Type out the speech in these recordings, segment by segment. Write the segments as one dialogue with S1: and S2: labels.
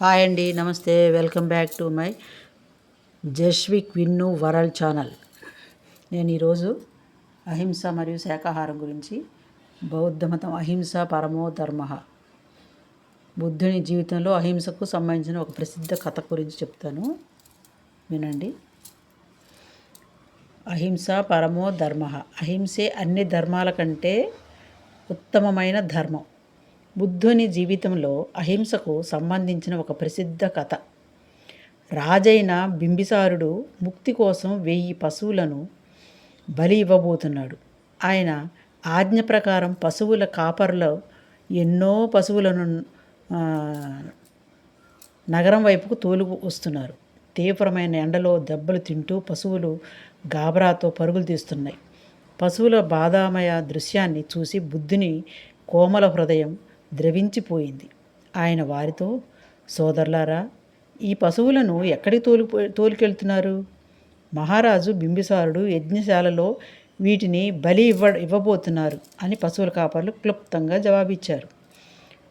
S1: Hi అండి నమస్తే. Welcome back to my Jaswik Vinnu world channel. నేను ఈరోజు అహింస మరియు శాకాహారం గురించి బౌద్ధ మతం అహింస పరమో ధర్మ. బుద్ధుని జీవితంలో అహింసకు సంబంధించిన ఒక ప్రసిద్ధ కథ గురించి చెప్తాను. వినండి. అహింస పరమో ధర్మ. అహింసే అన్ని ధర్మాల కంటే ఉత్తమమైన ధర్మం. బుద్ధుని జీవితంలో అహింసకు సంబంధించిన ఒక ప్రసిద్ధ కథ. రాజైన బింబిసారుడు ముక్తి కోసం వెయ్యి పశువులను బలి ఇవ్వబోతున్నాడు. ఆయన ఆజ్ఞ ప్రకారం పశువుల కాపర్లో ఎన్నో పశువులను నగరం వైపుకు తోలు వస్తున్నారు. తీవ్రమైన ఎండలో దెబ్బలు తింటూ పశువులు గాబరాతో పరుగులు తీస్తున్నాయి. పశువుల బాధామయ దృశ్యాన్ని చూసి బుద్ధుని కోమల హృదయం ద్రవించిపోయింది. ఆయన వారితో సోదరులారా ఈ పశువులను ఎక్కడికి తోలు తోలుకెళ్తున్నారు? మహారాజు బింబిసారుడు యజ్ఞశాలలో వీటిని బలి ఇవ్వ ఇవ్వబోతున్నారు అని పశువుల కాపర్లు క్లుప్తంగా జవాబిచ్చారు.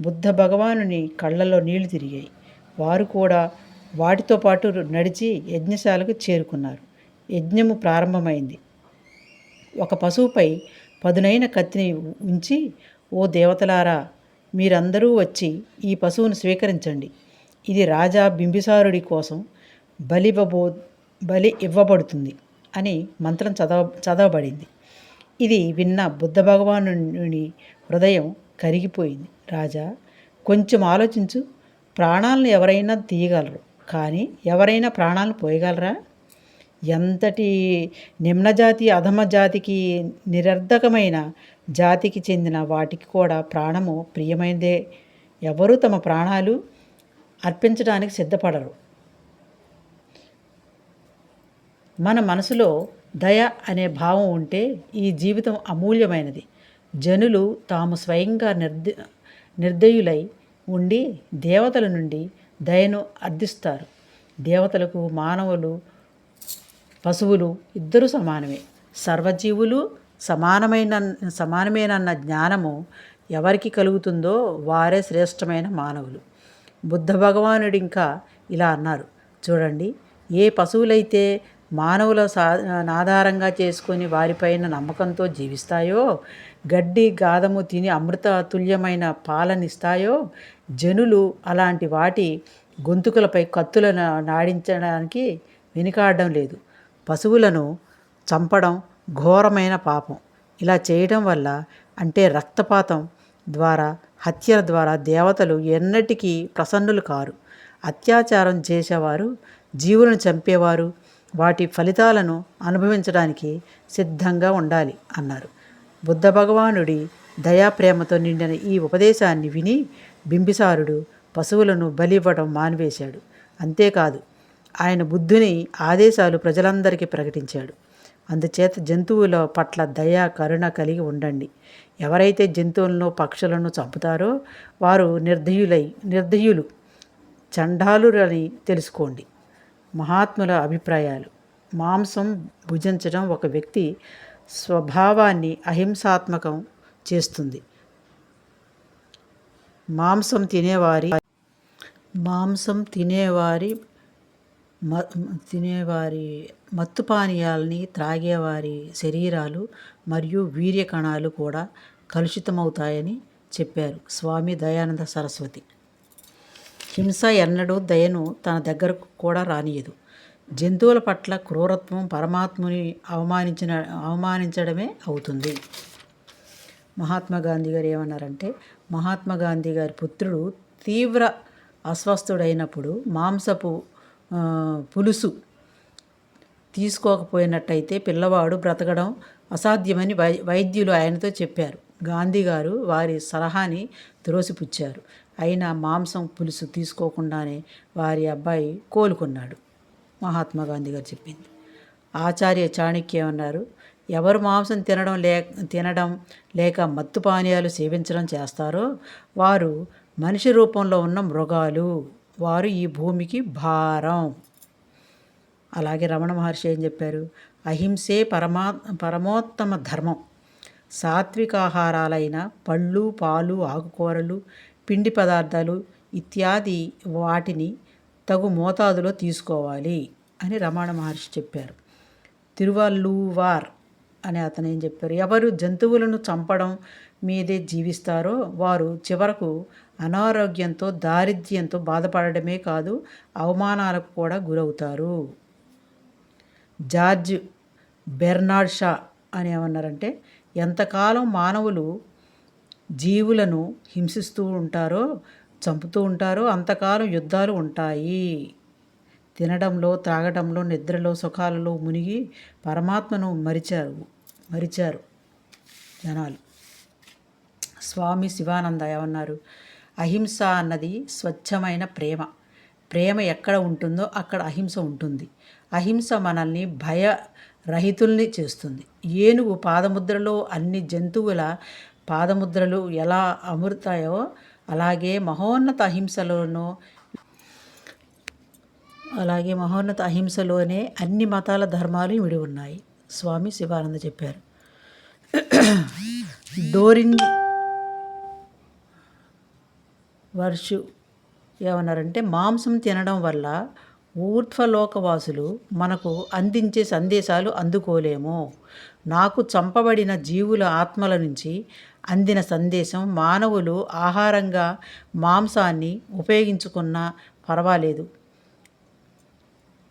S1: బుద్ధ భగవానుని కళ్ళల్లో నీళ్ళు తిరిగాయి. వారు కూడా వాటితో పాటు నడిచి యజ్ఞశాలకు చేరుకున్నారు. యజ్ఞము ప్రారంభమైంది. ఒక పశువుపై పదునైన కత్తిని ఉంచి ఓ దేవతలారా మీరందరూ వచ్చి ఈ పశువును స్వీకరించండి. ఇది రాజా బింబిసారుడి కోసం బలిబబో బలి ఇవ్వబడుతుంది అని మంత్రం చదవ చదవబడింది. ఇది విన్న బుద్ధ భగవానుని హృదయం కరిగిపోయింది. రాజా కొంచెం ఆలోచించు. ప్రాణాలను ఎవరైనా తీయగలరు. కానీ ఎవరైనా ప్రాణాలను పోయగలరా? ఎంతటి నిమ్నజాతి అధమ జాతికి నిరర్ధకమైన జాతికి చెందిన వాటికి కూడా ప్రాణము ప్రియమైనదే ఎవరు తమ ప్రాణాలు అర్పించడానికి సిద్ధపడరు. మన మనసులో దయ అనే భావం ఉంటే ఈ జీవితం అమూల్యమైనది. జనులు తాము స్వయంగా నిర్ద నిర్దయులై ఉండి దేవతల నుండి దయను అర్థిస్తారు దేవతలకు మానవులు పశువులు ఇద్దరు సమానమే. సర్వజీవులు సమానమైన సమానమేనన్న జ్ఞానము ఎవరికి కలుగుతుందో వారే శ్రేష్టమైన మానవులు. బుద్ధ భగవానుడు ఇంకా ఇలా అన్నారు. చూడండి ఏ పశువులైతే మానవుల సా ఆధారంగా చేసుకొని వారిపైన నమ్మకంతో జీవిస్తాయో గడ్డి గాదము తిని అమృత తుల్యమైన పాలనిస్తాయో జనులు అలాంటి వాటి గొంతుకలపై కత్తులను నాడించడానికి వెనుకాడడం లేదు. పశువులను చంపడం ఘోరమైన పాపం. ఇలా చేయడం వల్ల అంటే రక్తపాతం ద్వారా హత్యల ద్వారా దేవతలు ఎన్నటికీ ప్రసన్నులు కారు. అత్యాచారం చేసేవారు జీవులను చంపేవారు వాటి ఫలితాలను అనుభవించడానికి సిద్ధంగా ఉండాలి అన్నారు. బుద్ధ భగవానుడి దయాప్రేమతో నిండిన ఈ ఉపదేశాన్ని విని బింబిసారుడు పశువులను బలివ్వడం మానివేశాడు. అంతేకాదు ఆయన బుద్ధుని ఆదేశాలు ప్రజలందరికీ ప్రకటించాడు. అందుచేత జంతువుల పట్ల దయ కరుణ కలిగి ఉండండి. ఎవరైతే జంతువులను పక్షులను చంపుతారో వారు నిర్దయులై నిర్దయులు. చండాలురని తెలుసుకోండి. మహాత్ముల అభిప్రాయాలు. మాంసం భుజించడం ఒక వ్యక్తి స్వభావాన్ని అహింసాత్మకం చేస్తుంది. మాంసం తినేవారి మాంసం తినేవారి తినేవారి మత్తు పానీయాలని త్రాగేవారి శరీరాలు మరియు వీర్య కణాలు కూడా కలుషితమవుతాయని చెప్పారు స్వామి దయానంద సరస్వతి. హింస ఎన్నడూ దయను తన దగ్గరకు కూడా రానియదు. జంతువుల పట్ల క్రూరత్వం పరమాత్ముని అవమానించిన అవమానించడమే అవుతుంది. మహాత్మా గాంధీ గారు ఏమన్నారంటే మహాత్మా గాంధీ గారి పుత్రుడు తీవ్ర అస్వస్థుడైనప్పుడు మాంసపు పులుసు తీసుకోకపోయినట్టయితే పిల్లవాడు బ్రతకడం అసాధ్యమని వై వైద్యులు ఆయనతో చెప్పారు. గాంధీ గారు వారి సలహాని త్రోసిపుచ్చారు. అయినా మాంసం పులుసు తీసుకోకుండానే వారి అబ్బాయి కోలుకున్నాడు. మహాత్మా గాంధీ గారు చెప్పింది. ఆచార్య చాణక్య అన్నారు ఎవరు మాంసం తినడం లే తినడం లేక మత్తు పానీయాలు సేవించడం చేస్తారో వారు మనిషి రూపంలో ఉన్న మృగాలు. వారు ఈ భూమికి భారం. అలాగే రమణ మహర్షి ఏం చెప్పారు? అహింసే పరమా పరమోత్తమ ధర్మం. సాత్విక ఆహారాలైన పళ్ళు పాలు ఆకుకూరలు పిండి పదార్థాలు ఇత్యాది వాటిని తగు మోతాదులో తీసుకోవాలి అని రమణ మహర్షి చెప్పారు. తిరువల్లూవార్ అని అతను ఏం చెప్పారు? ఎవరు జంతువులను చంపడం మీదే జీవిస్తారో వారు చివరకు అనారోగ్యంతో దారిద్ర్యంతో బాధపడడమే కాదు అవమానాలకు కూడా గురవుతారు. జార్జ్ బెర్నాడ్ షా అని ఏమన్నారంటే ఎంతకాలం మానవులు జీవులను హింసిస్తూ ఉంటారో చంపుతూ ఉంటారో అంతకాలం యుద్ధాలు ఉంటాయి. తినడంలో త్రాగడంలో నిద్రలో సుఖాలలో మునిగి పరమాత్మను మరిచారు మరిచారు జనాలు. స్వామి శివానంద ఏమన్నారు అహింస అన్నది స్వచ్ఛమైన ప్రేమ. ప్రేమ ఎక్కడ ఉంటుందో అక్కడ అహింస ఉంటుంది. అహింస మనల్ని భయ రహితుల్ని చేస్తుంది. ఏనుగు పాదముద్రలో అన్ని జంతువుల పాదముద్రలు ఎలా అమరుతాయో అలాగే మహోన్నత అహింసలోనూ అలాగే మహోన్నత అహింసలోనే అన్ని మతాల ధర్మాలు ఇమిడి ఉన్నాయి. స్వామి శివానంద చెప్పారు. డోరిన్ వర్షు ఏమన్నారంటే మాంసం తినడం వల్ల ఊర్ధ్వలోకవాసులు మనకు అందించే సందేశాలు అందుకోలేము. నాకు చంపబడిన జీవుల ఆత్మల నుంచి అందిన సందేశం మానవులు ఆహారంగా మాంసాన్ని ఉపయోగించుకున్నా పర్వాలేదు.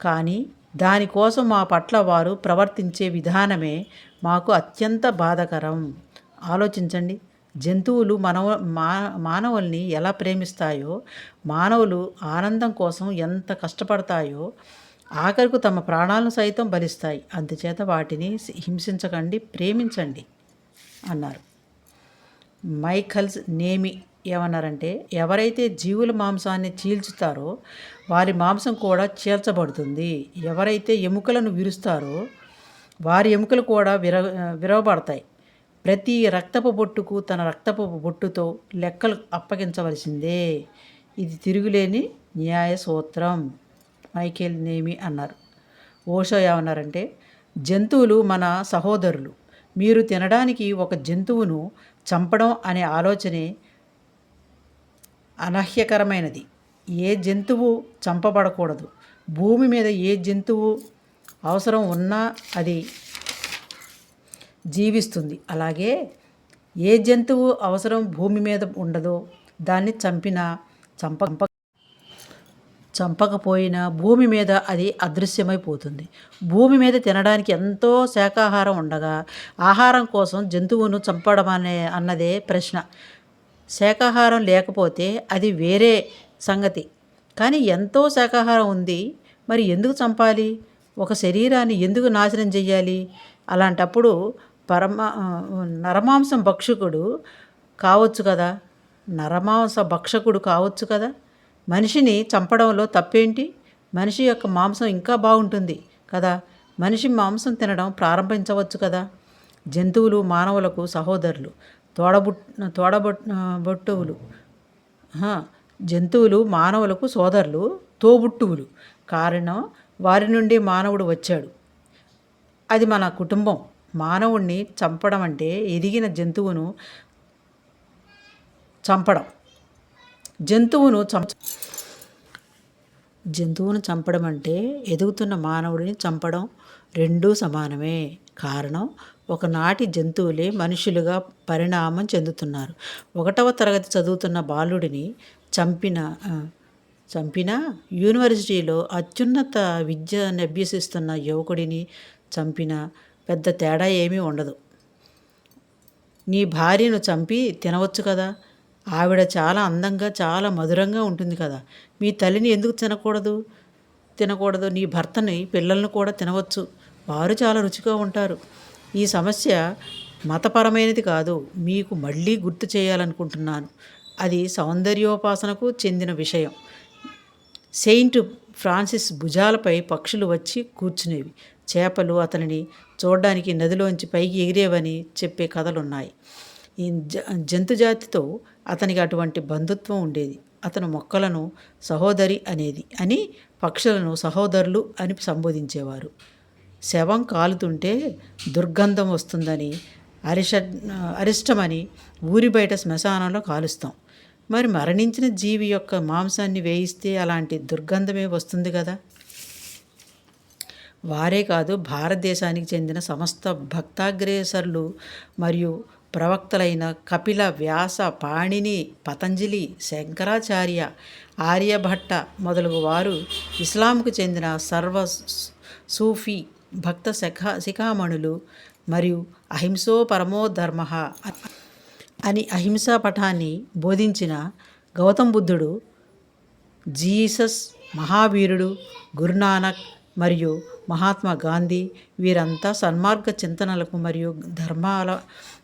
S1: కానీ దానికోసం మా పట్ల వారు ప్రవర్తించే విధానమే మాకు అత్యంత బాధకరం. ఆలోచించండి. జంతువులు మనవ మా మానవుల్ని ఎలా ప్రేమిస్తాయో మానవులు ఆనందం కోసం ఎంత కష్టపడతాయో ఆఖరికి తమ ప్రాణాలను సైతం బలిస్తాయి అందుచేత వాటిని హింసించకండి ప్రేమించండి అన్నారు. మైఖల్స్ నేమి ఏమన్నారంటే ఎవరైతే జీవుల మాంసాన్ని చీల్చుతారో వారి మాంసం కూడా చీల్చబడుతుంది. ఎవరైతే ఎముకలను విరుస్తారో వారి ఎముకలు కూడా విర విరవబడతాయి. ప్రతి రక్తపు బొట్టుకు తన రక్తపు బొట్టుతో లెక్కలు అప్పగించవలసిందే. ఇది తిరుగులేని న్యాయ సూత్రం. మైకేల్ నేమి అన్నారు. ఓషో ఏమన్నారంటే జంతువులు మన సహోదరులు. మీరు తినడానికి ఒక జంతువును చంపడం అనే ఆలోచనే అనహ్యకరమైనది. ఏ జంతువు చంపబడకూడదు. భూమి మీద ఏ జంతువు అవసరం ఉన్నా అది జీవిస్తుంది. అలాగే ఏ జంతువు అవసరం భూమి మీద ఉండదో దాన్ని చంపినా చంప చంపకపోయినా భూమి మీద అది అదృశ్యమైపోతుంది భూమి మీద తినడానికి ఎంతో శాకాహారం ఉండగా ఆహారం కోసం జంతువును చంపడం అనే అన్నదే ప్రశ్న. శాకాహారం లేకపోతే అది వేరే సంగతి. కానీ ఎంతో శాకాహారం ఉంది. మరి ఎందుకు చంపాలి? ఒక శరీరాన్ని ఎందుకు నాశనం చేయాలి అలాంటప్పుడు పరమా నరమాంసం భక్షకుడు కావచ్చు కదా? నరమాంస భక్షకుడు కావచ్చు కదా? మనిషిని చంపడంలో తప్పేంటి? మనిషి యొక్క మాంసం ఇంకా బాగుంటుంది కదా? మనిషి మాంసం తినడం ప్రారంభించవచ్చు కదా? జంతువులు మానవులకు సహోదరులు తోడబుట్ తోడబొట్ బొట్టువులు జంతువులు మానవులకు సోదరులు తోబుట్టువులు. కారణం వారి నుండి మానవుడు వచ్చాడు. అది మన కుటుంబం. మానవుణ్ణి చంపడం అంటే ఎదిగిన జంతువును చంపడం. జంతువును చంప జంతువును చంపడం అంటే ఎదుగుతున్న మానవుడిని చంపడం రెండూ సమానమే. కారణం ఒకనాటి జంతువులే మనుషులుగా పరిణామం చెందుతున్నారు. ఒకటవ తరగతి చదువుతున్న బాలుడిని చంపిన చంపిన యూనివర్సిటీలో అత్యున్నత విద్యను అభ్యసిస్తున్న యువకుడిని చంపిన పెద్ద తేడా ఏమీ ఉండదు. నీ భార్యను చంపి తినవచ్చు కదా? ఆవిడ చాలా అందంగా చాలా మధురంగా ఉంటుంది కదా? మీ తల్లిని ఎందుకు తినకూడదు? తినకూడదు. నీ భర్తని పిల్లలను కూడా తినవచ్చు. వారు చాలా రుచిగా ఉంటారు. ఈ సమస్య మతపరమైనది కాదు. మీకు మళ్ళీ గుర్తు చేయాలనుకుంటున్నాను. అది సౌందర్యోపాసనకు చెందిన విషయం. సెయింట్ ఫ్రాన్సిస్ భుజాలపై పక్షులు వచ్చి కూర్చునేవి. చేపలు అతనిని చూడడానికి నదిలోంచి పైకి ఎగిరేవని చెప్పే కథలున్నాయి. ఈ జంతుజాతితో అతనికి అటువంటి బంధుత్వం ఉండేది. అతను మొక్కలను సహోదరి అనేది అని పక్షులను సహోదరులు అని సంబోధించేవారు. శవం కాలుతుంటే దుర్గంధం వస్తుందని అరిష అరిష్టమని ఊరి బయట శ్మశానంలో కాలుస్తాం. మరి మరణించిన జీవి యొక్క మాంసాన్ని వేయిస్తే అలాంటి దుర్గంధమే వస్తుంది కదా? వారే కాదు భారతదేశానికి చెందిన సమస్త భక్తాగ్రేసర్లు మరియు ప్రవక్తలైన కపిల వ్యాస పాణిని పతంజలి శంకరాచార్య ఆర్యభట్ట మొదలగు వారు ఇస్లాంకు చెందిన సర్వ సూఫీ భక్త శఖా శిఖామణులు మరియు అహింసో పరమో ధర్మ అని అహింసా పఠాన్ని బోధించిన గౌతమ్ బుద్ధుడు జీసస్ మహావీరుడు గురునానక్ మరియు మహాత్మా గాంధీ వీరంతా సన్మార్గ చింతనలకు మరియు ధర్మాల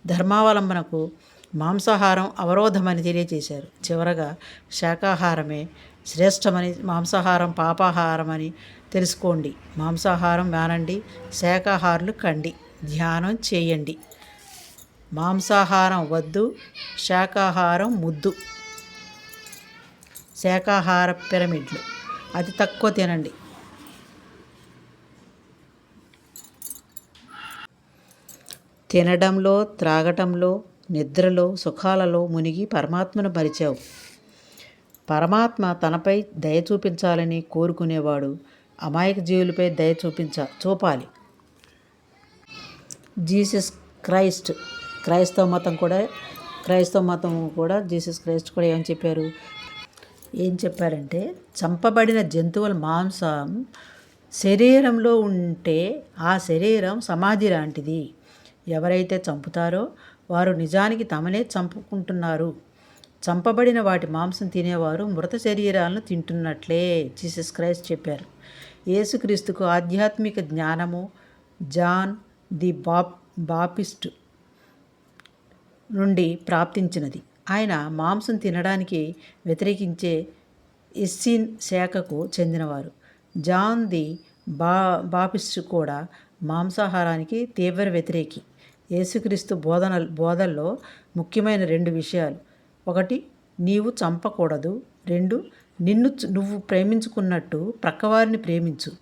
S1: ధర్మావలంబనకు మాంసాహారం అవరోధమని తెలియజేశారు. చివరగా శాకాహారమే శ్రేష్టమని మాంసాహారం పాపాహారమని తెలుసుకోండి. మాంసాహారం మానండి శాకాహారులు కండి. ధ్యానం చేయండి. మాంసాహారం వద్దు శాకాహారం ముద్దు. శాకాహార పిరమిడ్లు. అతి తక్కువ తినండి. తినడంలో త్రాగటంలో నిద్రలో సుఖాలలో మునిగి పరమాత్మను పరిచావు. పరమాత్మ తనపై దయ చూపించాలని కోరుకునేవాడు. అమాయక జీవులపై దయ చూపించ చూపాలి. జీసస్ క్రైస్ట్ క్రైస్తవ మతం కూడా క్రైస్తవ మతం కూడా జీసస్ క్రైస్ట్ కూడా ఏం చెప్పారు? ఏం చెప్పారంటే చంపబడిన జంతువుల మాంసం శరీరంలో ఉంటే ఆ శరీరం సమాధి లాంటిది. ఎవరైతే చంపుతారో వారు నిజానికి తమనే చంపుకుంటున్నారు. చంపబడిన వాటి మాంసం తినేవారు మృత శరీరాలను తింటున్నట్లే జీసస్ క్రైస్ట్ చెప్పారు. యేసుక్రీస్తుకు ఆధ్యాత్మిక జ్ఞానము జాన్ ది బాప్ బాపిస్ట్ నుండి ప్రాప్తించినది. ఆయన మాంసం తినడానికి వ్యతిరేకించే ఇస్సిన్ శాఖకు చెందినవారు. జాన్ ది బా బాపిస్ట్ కూడా మాంసాహారానికి తీవ్ర వ్యతిరేకి. యేసుక్రీస్తు బోధన బోధల్లో ముఖ్యమైన రెండు విషయాలు. ఒకటి నీవు చంపకూడదు. రెండు నిన్ను నువ్వు ప్రేమించుకున్నట్టు ప్రక్కవారిని ప్రేమించు.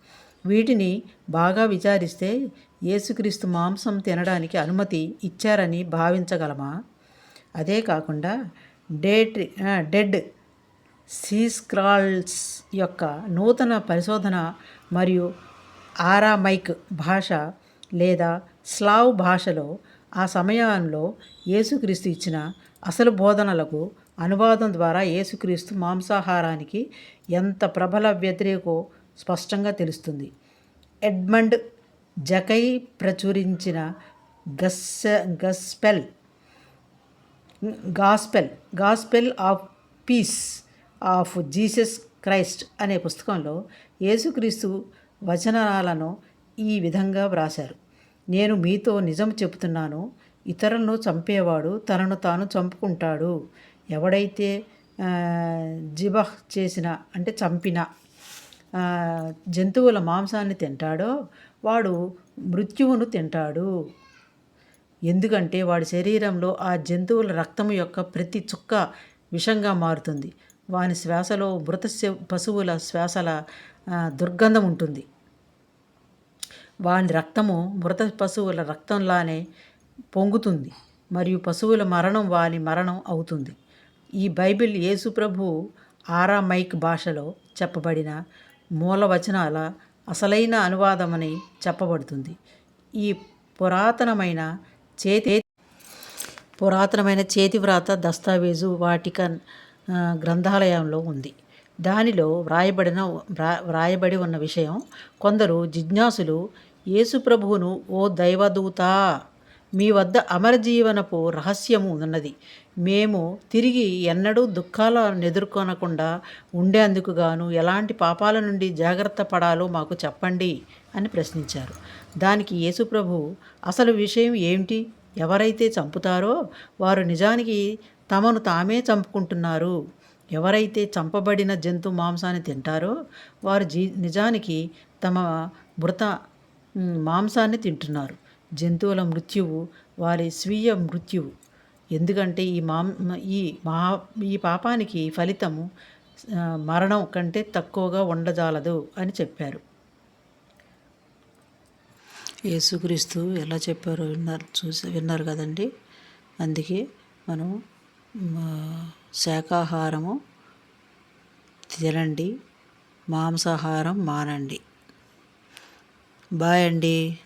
S1: వీటిని బాగా విచారిస్తే యేసుక్రీస్తు మాంసం తినడానికి అనుమతి ఇచ్చారని భావించగలమా? అదే కాకుండా డేట్ డెడ్ సీస్క్రాల్స్ యొక్క నూతన పరిశోధన మరియు ఆరామైక్ భాష లేదా స్లావ్ భాషలో ఆ సమయంలో యేసుక్రీస్తు ఇచ్చిన అసలు బోధనలకు అనువాదం ద్వారా యేసుక్రీస్తు మాంసాహారానికి ఎంత ప్రబల వ్యతిరేకో స్పష్టంగా తెలుస్తుంది. ఎడ్మండ్ జకై ప్రచురించిన గస్ gospel gospel gospel of peace of Jesus Christ అనే పుస్తకంలో యేసుక్రీస్తు వచనాలను ఈ విధంగా వ్రాశారు. నేను మీతో నిజం చెబుతున్నాను. ఇతరులను చంపేవాడు తనను తాను చంపుకుంటాడు. ఎవడైతే జిబహ్ చేసిన అంటే చంపిన జంతువుల మాంసాన్ని తింటాడో వాడు మృత్యువును తింటాడు. ఎందుకంటే వాడి శరీరంలో ఆ జంతువుల రక్తం యొక్క ప్రతి చుక్క విషంగా మారుతుంది. వాని శ్వాసలో మృత పశువుల శ్వాసల దుర్గంధం ఉంటుంది. వాని రక్తము మృత పశువుల రక్తంలానే పొంగుతుంది. మరియు పశువుల మరణం వాని మరణం అవుతుంది. ఈ బైబిల్ యేసుప్రభు ఆరామైక్ భాషలో చెప్పబడిన మూలవచనాల అసలైన అనువాదమని చెప్పబడుతుంది. ఈ పురాతనమైన చేతి పురాతనమైన చేతివ్రాత దస్తావేజు వాటికన్ గ్రంథాలయంలో ఉంది. దానిలో వ్రాయబడిన వ్రాయబడి ఉన్న విషయం కొందరు జిజ్ఞాసులు యేసుప్రభువును ఓ దైవదూత మీ వద్ద అమరజీవనపు రహస్యము ఉన్నది. మేము తిరిగి ఎన్నడూ దుఃఖాలను ఎదుర్కొనకుండా ఉండేందుకు గాను ఎలాంటి పాపాల నుండి జాగ్రత్త పడాలో మాకు చెప్పండి అని ప్రశ్నించారు. దానికి యేసుప్రభు అసలు విషయం ఏమిటి? ఎవరైతే చంపుతారో వారు నిజానికి తమను తామే చంపుకుంటున్నారు. ఎవరైతే చంపబడిన జంతు మాంసాన్ని తింటారో వారు జీ నిజానికి తమ మృత మాంసాన్ని తింటున్నారు. జంతువుల మృత్యువు వారి స్వీయ మృత్యువు. ఎందుకంటే ఈ మాం ఈ మా ఈ పాపానికి ఫలితము మరణం కంటే తక్కువగా ఉండజాలదు అని చెప్పారు. యేసుక్రీస్తు ఎలా చెప్పారో విన్నారు చూసి విన్నారు కదండి. అందుకే మనం శాకాహారము తినండి మాంసాహారం మానండి. బాయ్ అండి.